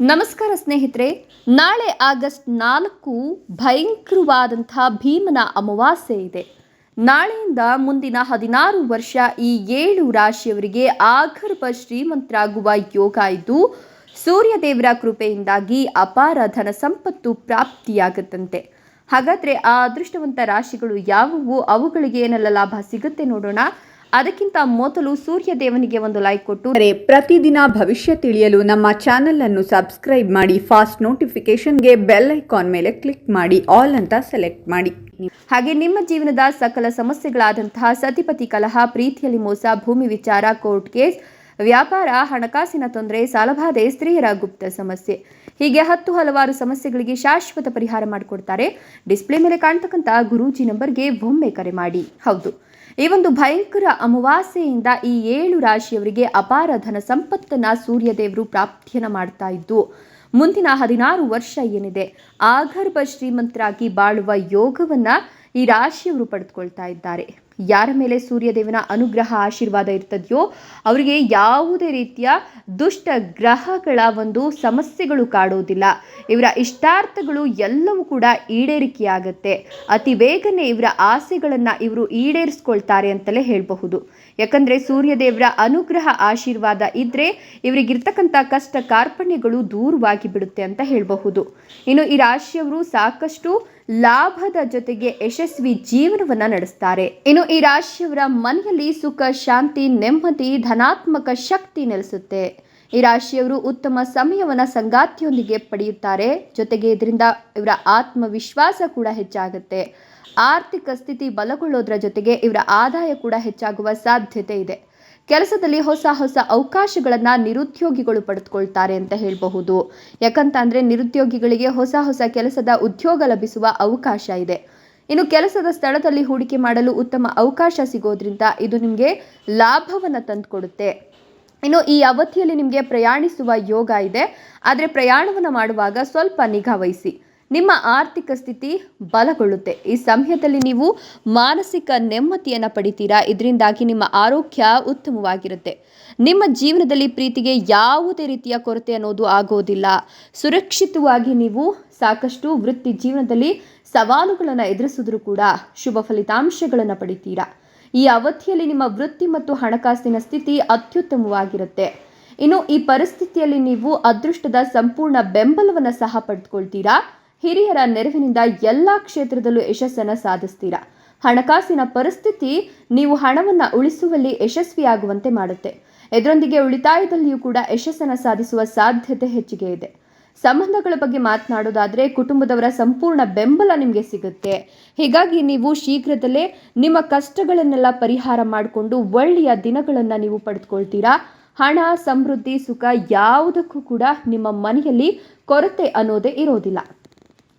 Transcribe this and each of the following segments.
ನಮಸ್ಕಾರ ಸ್ನೇಹಿತರೆ, ನಾಳೆ ಆಗಸ್ಟ್ ನಾಲ್ಕು ಭಯಂಕರವಾದಂತಹ ಭೀಮನ ಅಮಾವಾಸ್ಯೆ ಇದೆ. ನಾಳೆಯಿಂದ ಮುಂದಿನ ಹದಿನಾರು ವರ್ಷ ಈ ಏಳು ರಾಶಿಯವರಿಗೆ ಆಗರ್ಭ ಶ್ರೀಮಂತರಾಗುವ ಯೋಗ ಇದ್ದು ಸೂರ್ಯದೇವರ ಕೃಪೆಯಿಂದಾಗಿ ಅಪಾರ ಧನ ಸಂಪತ್ತು ಪ್ರಾಪ್ತಿಯಾಗುತ್ತಂತೆ. ಹಾಗಾದ್ರೆ ಆ ಅದೃಷ್ಟವಂತ ರಾಶಿಗಳು ಯಾವುವು? ಅವುಗಳಿಗೆ ಏನೆಲ್ಲ ಲಾಭ ಸಿಗುತ್ತೆ ನೋಡೋಣ. ಅದಕ್ಕಿಂತ ಮೊದಲು ಸೂರ್ಯ ದೇವನಿಗೆ ಒಂದು ಲೈಕ್ ಕೊಟ್ಟು ಪ್ರತಿದಿನ ಭವಿಷ್ಯ ತಿಳಿಯಲು ನಮ್ಮ ಚಾನೆಲ್ ಅನ್ನು ಸಬ್ಸ್ಕ್ರೈಬ್ ಮಾಡಿ ಫಾಸ್ಟ್ ನೋಟಿಫಿಕೇಶನ್ಗೆ ಬೆಲ್ ಐಕಾನ್ ಮೇಲೆ ಕ್ಲಿಕ್ ಮಾಡಿ ಆಲ್ ಅಂತ ಸೆಲೆಕ್ಟ್ ಮಾಡಿ. ಹಾಗೆ ನಿಮ್ಮ ಜೀವನದ ಸಕಲ ಸಮಸ್ಯೆಗಳಾದಂತಹ ಸತಿಪತಿ ಕಲಹ ಪ್ರೀತಿಯಲ್ಲಿ ಮೋಸ ಭೂಮಿ ವಿಚಾರ ಕೋರ್ಟ್ ಕೇಸ್ ವ್ಯಾಪಾರ ಹಣಕಾಸಿನ ತೊಂದರೆ ಸಾಲಬಾಧೆ ಸ್ತ್ರೀಯರ ಗುಪ್ತ ಸಮಸ್ಯೆ. ಹೀಗೆ ಹತ್ತು ಹಲವಾರು ಸಮಸ್ಯೆಗಳಿಗೆ ಶಾಶ್ವತ ಪರಿಹಾರ ಮಾಡಿಕೊಡ್ತಾರೆ. ಡಿಸ್ಪ್ಲೇ ಮೇಲೆ ಕಾಣ್ತಕ್ಕಂಥ ಗುರೂಜಿ ನಂಬರ್ಗೆ ಒಮ್ಮೆ ಕರೆ ಮಾಡಿ. ಹೌದು. ಈ ಒಂದು ಭಯಂಕರ ಅಮಾವಾಸ್ಯೆಯಿಂದ ಈ ಏಳು ರಾಶಿಯವರಿಗೆ ಅಪಾರ ಧನ ಸಂಪತ್ತನ್ನ ಸೂರ್ಯದೇವರು ಪ್ರಾಪ್ತಿಯನ್ನ ಮಾಡ್ತಾ ಇದ್ದು, ಮುಂದಿನ ಹದಿನಾರು ವರ್ಷ ಏನಿದೆ, ಆಗರ್ಭ ಶ್ರೀಮಂತರಾಗಿ ಬಾಳುವ ಯೋಗವನ್ನ ಈ ರಾಶಿಯವರು ಪಡೆದುಕೊಳ್ತಾ ಇದ್ದಾರೆ. ಯಾರ ಮೇಲೆ ಸೂರ್ಯದೇವನ ಅನುಗ್ರಹ ಆಶೀರ್ವಾದ ಇರ್ತದೆಯೋ ಅವರಿಗೆ ಯಾವುದೇ ರೀತಿಯ ದುಷ್ಟ ಗ್ರಹಗಳ ಒಂದು ಸಮಸ್ಯೆಗಳು ಕಾಡೋದಿಲ್ಲ. ಇವರ ಇಷ್ಟಾರ್ಥಗಳು ಎಲ್ಲವೂ ಕೂಡ ಈಡೇರಿಕೆಯಾಗತ್ತೆ. ಅತಿ ಬೇಗನೆ ಇವರ ಆಸೆಗಳನ್ನು ಇವರು ಈಡೇರಿಸ್ಕೊಳ್ತಾರೆ ಅಂತಲೇ ಹೇಳಬಹುದು. ಯಾಕಂದರೆ ಸೂರ್ಯದೇವರ ಅನುಗ್ರಹ ಆಶೀರ್ವಾದ ಇದ್ದರೆ ಇವರಿಗಿರ್ತಕ್ಕಂಥ ಕಷ್ಟ ಕಾರ್ಪಣ್ಯಗಳು ದೂರವಾಗಿ ಬಿಡುತ್ತೆ ಅಂತ ಹೇಳಬಹುದು. ಇನ್ನು ಈ ರಾಶಿಯವರು ಸಾಕಷ್ಟು ಲಾಭದ ಜೊತೆಗೆ ಯಶಸ್ವಿ ಜೀವನವನ್ನ ನಡೆಸ್ತಾರೆ. ಇನ್ನು ಈ ರಾಶಿಯವರ ಮನೆಯಲ್ಲಿ ಸುಖ, ಶಾಂತಿ, ನೆಮ್ಮದಿ, ಧನಾತ್ಮಕ ಶಕ್ತಿ ನೆಲೆಸುತ್ತೆ. ಈ ರಾಶಿಯವರು ಉತ್ತಮ ಸಮಯವನ್ನ ಸಂಗಾತಿಯೊಂದಿಗೆ ಪಡೆಯುತ್ತಾರೆ. ಜೊತೆಗೆ ಇದರಿಂದ ಇವರ ಆತ್ಮವಿಶ್ವಾಸ ಕೂಡ ಹೆಚ್ಚಾಗುತ್ತೆ. ಆರ್ಥಿಕ ಸ್ಥಿತಿ ಬಲಗೊಳ್ಳೋದ್ರ ಜೊತೆಗೆ ಇವರ ಆದಾಯ ಕೂಡ ಹೆಚ್ಚಾಗುವ ಸಾಧ್ಯತೆ ಇದೆ. ಕೆಲಸದಲ್ಲಿ ಹೊಸ ಹೊಸ ಅವಕಾಶಗಳನ್ನು ನಿರುದ್ಯೋಗಿಗಳು ಪಡೆದುಕೊಳ್ತಾರೆ ಅಂತ ಹೇಳಬಹುದು. ಯಾಕಂತಂದ್ರೆ ನಿರುದ್ಯೋಗಿಗಳಿಗೆ ಹೊಸ ಹೊಸ ಕೆಲಸದ ಉದ್ಯೋಗ ಲಭಿಸುವ ಅವಕಾಶ ಇದೆ. ಇನ್ನು ಕೆಲಸದ ಸ್ಥಳದಲ್ಲಿ ಹೂಡಿಕೆ ಮಾಡಲು ಉತ್ತಮ ಅವಕಾಶ ಸಿಗೋದ್ರಿಂದ ಇದು ನಿಮಗೆ ಲಾಭವನ್ನು ತಂದುಕೊಡುತ್ತೆ. ಇನ್ನು ಈ ಅವಧಿಯಲ್ಲಿ ನಿಮಗೆ ಪ್ರಯಾಣಿಸುವ ಯೋಗ ಇದೆ. ಆದರೆ ಪ್ರಯಾಣವನ್ನು ಮಾಡುವಾಗ ಸ್ವಲ್ಪ ನಿಗಾ ವಹಿಸಿ. ನಿಮ್ಮ ಆರ್ಥಿಕ ಸ್ಥಿತಿ ಬಲಗೊಳ್ಳುತ್ತೆ. ಈ ಸಮಯದಲ್ಲಿ ನೀವು ಮಾನಸಿಕ ನೆಮ್ಮದಿಯನ್ನು ಪಡಿತೀರಾ? ಇದರಿಂದಾಗಿ ನಿಮ್ಮ ಆರೋಗ್ಯ ಉತ್ತಮವಾಗಿರುತ್ತೆ. ನಿಮ್ಮ ಜೀವನದಲ್ಲಿ ಪ್ರೀತಿಗೆ ಯಾವುದೇ ರೀತಿಯ ಕೊರತೆ ಅನ್ನೋದು ಆಗೋದಿಲ್ಲ. ಸುರಕ್ಷಿತವಾಗಿ ನೀವು ಸಾಕಷ್ಟು ವೃತ್ತಿ ಜೀವನದಲ್ಲಿ ಸವಾಲುಗಳನ್ನು ಎದುರಿಸಿದ್ರೂ ಕೂಡ ಶುಭ ಫಲಿತಾಂಶಗಳನ್ನು ಪಡಿತೀರಾ? ಈ ಅವಧಿಯಲ್ಲಿ ನಿಮ್ಮ ವೃತ್ತಿ ಮತ್ತು ಹಣಕಾಸಿನ ಸ್ಥಿತಿ ಅತ್ಯುತ್ತಮವಾಗಿರುತ್ತೆ. ಇನ್ನು ಈ ಪರಿಸ್ಥಿತಿಯಲ್ಲಿ ನೀವು ಅದೃಷ್ಟದ ಸಂಪೂರ್ಣ ಬೆಂಬಲವನ್ನು ಸಹ ಪಡೆದುಕೊಳ್ತೀರಾ ಹಿರಿಯರ ನೆರವಿನಿಂದ ಎಲ್ಲ ಕ್ಷೇತ್ರದಲ್ಲೂ ಯಶಸ್ಸನ್ನು ಸಾಧಿಸ್ತೀರಾ? ಹಣಕಾಸಿನ ಪರಿಸ್ಥಿತಿ ನೀವು ಹಣವನ್ನು ಉಳಿಸುವಲ್ಲಿ ಯಶಸ್ವಿಯಾಗುವಂತೆ ಮಾಡುತ್ತೆ. ಇದರೊಂದಿಗೆ ಉಳಿತಾಯದಲ್ಲಿಯೂ ಕೂಡ ಯಶಸ್ಸನ್ನು ಸಾಧಿಸುವ ಸಾಧ್ಯತೆ ಹೆಚ್ಚಿಗೆ ಇದೆ. ಸಂಬಂಧಗಳ ಬಗ್ಗೆ ಮಾತನಾಡೋದಾದರೆ ಕುಟುಂಬದವರ ಸಂಪೂರ್ಣ ಬೆಂಬಲ ನಿಮಗೆ ಸಿಗುತ್ತೆ. ಹೀಗಾಗಿ ನೀವು ಶೀಘ್ರದಲ್ಲೇ ನಿಮ್ಮ ಕಷ್ಟಗಳನ್ನೆಲ್ಲ ಪರಿಹಾರ ಮಾಡಿಕೊಂಡು ಒಳ್ಳೆಯ ದಿನಗಳನ್ನು ನೀವು ಪಡೆದುಕೊಳ್ತೀರಾ? ಹಣ, ಸಮೃದ್ಧಿ, ಸುಖ ಯಾವುದಕ್ಕೂ ಕೂಡ ನಿಮ್ಮ ಮನೆಯಲ್ಲಿ ಕೊರತೆ ಅನ್ನೋದೇ ಇರೋದಿಲ್ಲ.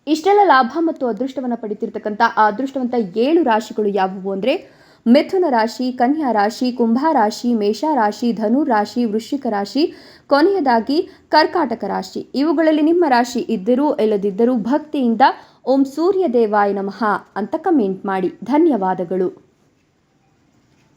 ಇಷ್ಟೆಲ್ಲ ಲಾಭ ಮತ್ತು ಅದೃಷ್ಟವನ್ನು ಪಡಿತಿರ್ತಕ್ಕಂಥ ಆ ಅದೃಷ್ಟವಂತ ಏಳು ರಾಶಿಗಳು ಯಾವುವು ಅಂದರೆ ಮಿಥುನ ರಾಶಿ, ಕನ್ಯಾ ರಾಶಿ, ಕುಂಭ ರಾಶಿ, ಮೇಷ ರಾಶಿ, ಧನು ರಾಶಿ, ವೃಶ್ಚಿಕ ರಾಶಿ, ಕೊನೆಯದಾಗಿ ಕರ್ಕಾಟಕ ರಾಶಿ. ಇವುಗಳಲ್ಲಿ ನಿಮ್ಮ ರಾಶಿ ಇದ್ದರೂ, ಇಲ್ಲದಿದ್ದರೂ ಭಕ್ತಿಯಿಂದ ಓಂ ಸೂರ್ಯ ದೇವಾಯ ನಮಃ ಅಂತ ಕಮೆಂಟ್ ಮಾಡಿ. ಧನ್ಯವಾದಗಳು.